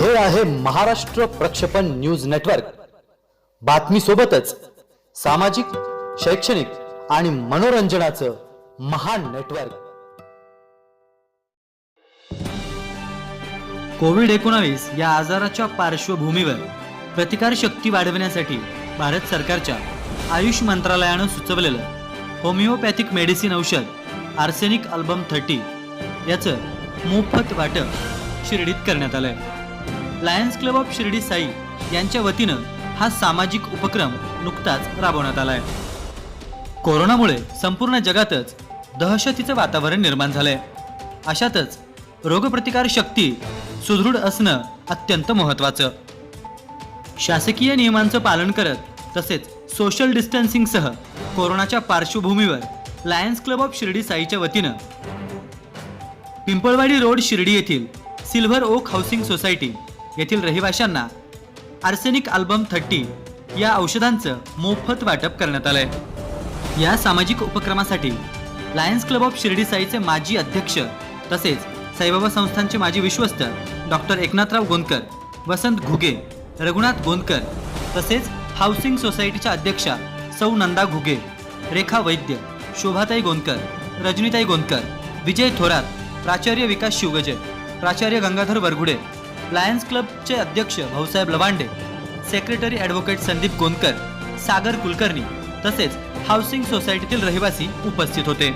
हे आहे महाराष्ट्र प्रक्षेपण न्यूज नेटवर्क. बातमी सोबतच सामाजिक शैक्षणिक आणि मनोरंजनाचं महान नेटवर्क. कोविड एकोणावीस या आजाराच्या पार्श्वभूमीवर प्रतिकार शक्ती वाढवण्यासाठी भारत सरकारच्या आयुष मंत्रालयानं सुचवलेलं होमिओपॅथिक मेडिसिन औषध आर्सेनिक अल्बम थर्टी याचं मोफत वाटप शिर्डीत करण्यात आलंय. Lions Club of Shirdi Sai यांच्या वतीनं हा सामाजिक उपक्रम नुकताच राबवण्यात आलाय. कोरोनामुळे संपूर्ण जगातच दहशतीचं वातावरण निर्माण झालंय. अशातच रोगप्रतिकार शक्ती सुदृढ असणं अत्यंत महत्वाचं. शासकीय नियमांचं पालन करत तसेच सोशल डिस्टन्सिंगसह कोरोनाच्या पार्श्वभूमीवर लायन्स क्लब ऑफ शिर्डी साईच्या वतीनं पिंपळवाडी रोड शिर्डी येथील सिल्व्हर ओक हाऊसिंग सोसायटी येथील रहिवाशांना आर्सेनिक अल्बम थर्टी या औषधांचं मोफत वाटप करण्यात आलंय. या सामाजिक उपक्रमासाठी लायन्स क्लब ऑफ शिर्डी साईचे माजी अध्यक्ष तसेच साईबाबा संस्थांचे माजी विश्वस्त डॉक्टर एकनाथराव गोंदकर वसंत घुगे रघुनाथ गोंदकर तसेच हाऊसिंग सोसायटीच्या अध्यक्षा सौ नंदा घुगे रेखा वैद्य शोभाताई गोंदकर रजनीताई गोंदकर विजय थोरात प्राचार्य विकास शिवगजे प्राचार्य गंगाधर वरघुडे लायन्स क्लबचे अध्यक्ष भाऊसाहेब लवांडे सेक्रेटरी ॲडव्होकेट संदीप गोंदकर सागर कुलकर्णी तसेच हाऊसिंग सोसायटीतील रहिवासी उपस्थित होते.